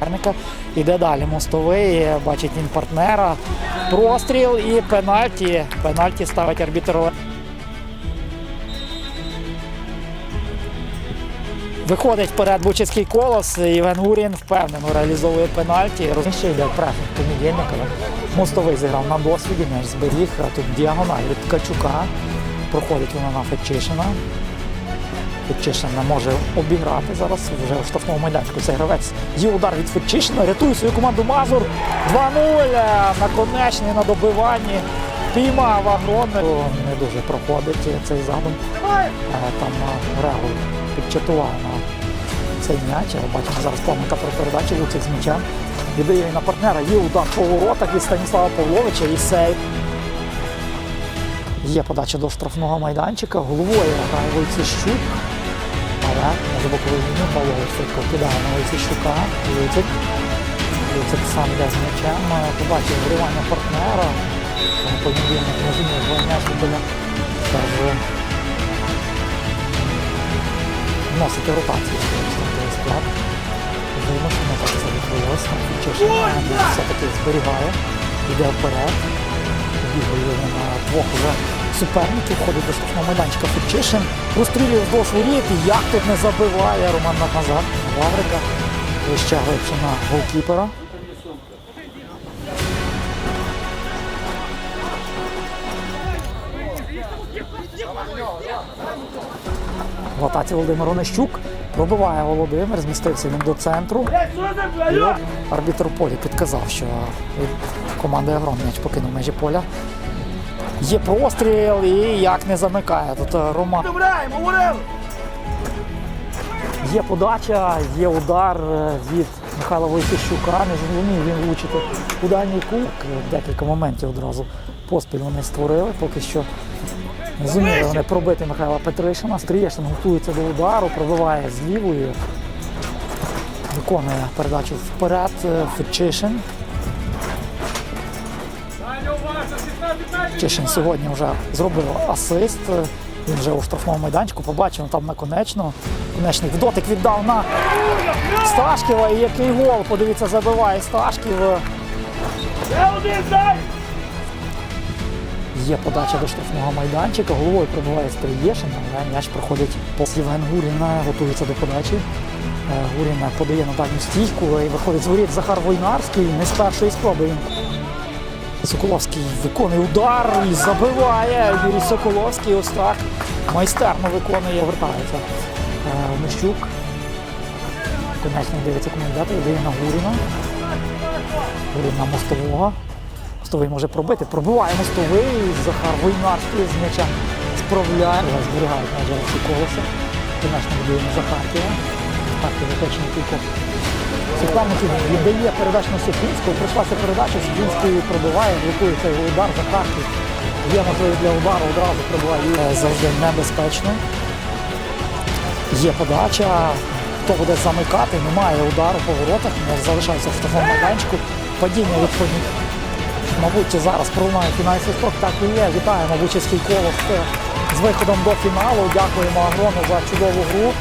Суперника. Іде далі мостовий, бачить він партнера. Простріл і пенальті. Пенальті ставить арбітр. Виходить вперед Бучицький колос. Іван Гурін впевнено реалізовує пенальті. Ще йде пресинг понедільника. Мостовий зіграв на досвіді, м'яч зберіг. А тут діагональ від Ткачука. Проходить вона на Фетчишина. Фетчишин може обіграти зараз вже у штрафному майданчику. Цей гравець є удар від Фетчишина. Рятує свою команду Мазур. 2-0. Наконечний на добиванні. Піймав Агрон. Не дуже проходить цей задум. Там е, підчатував на цей м'яч. Бачимо зараз помилка при передачі Луцик з м'яча. Він на партнера. Є удар по воротах від Станіслава Павловича і сейв. Є подача до штрафного майданчика. Головою грає Войцещук. Але на боковий лінію Павлович швидко кидає на Войцещука. Луцик. Луцик сам йде з м'ячем. Побачив вривання партнера. Там понедільник не зумів м'яч біля. Каже, вносити ротацію в стартовий склад. Вимушено так це відбулося. Чешин все-таки зберігає, йде вперед. Бігає на двох вже суперників, входить до штрафного майданчика Фетчишин. Розстрілює вздовж воріт. І Як тут не забиває Роман назад. Лаврика. Ще глибше на голкіпера. В атаці Володимир Онищук. Пробиває Володимир, змістився він до центру. І арбітр полі підказав, що від команди Агрон м'яч покинув межі поля. Є простріл і як не замикає. Тут е, Роман. Є подача, є удар е, від Михайла Войтищука. Не зумів він влучити у дальній кут. Декілька моментів одразу поспіль вони створили. Поки що не зуміли вони пробити Михайла Петришина. Стрієшин готується до удару, пробиває з лівої. Виконує передачу вперед. е, Фетчишин. Чишин сьогодні вже зробив асист. Він вже у штрафному майданчику побачив там наконечно. Конечний дотик віддав на Сташківа. І який гол, подивіться, забиває Сташків. Є подача до штрафного майданчика, головою пробиває Стрієшин, але м'яч проходить повз Євген Гуріна, готується до подачі. Е, Гурін подає на дальню стійку і виходить з воріт Захар Войнарський. Не з першої спроби Соколовський виконує удар і забиває. Юрій Соколовський ось так майстерно виконує, вертається. Е, Мищук. Конечно, дивиться комендатор, дає на Гуріна. Гурін на мостового. Мостовий може пробити. Пробиває мостовий. Захар Войнарський з м'ячем справляє. Зберігають на жаль, колеса. Конечно, віддає на Захарківа. Захарків виточено кілька суперників віддає передачу на Софінського. Прийшлася передача, Софінський пробиває, блокує цей удар Захарків. Є можливість для удару, одразу пробиває. Е, Завжди небезпечно. Є подача. Хто буде замикати, немає удару по воротах, залишається в штрафному майданчику. Падіння відповідь. Мабуть, зараз пролунає фінальний свисток. Так і є. Вітаємо Бучицький колос з виходом до фіналу. Дякуємо Агрону за чудову гру.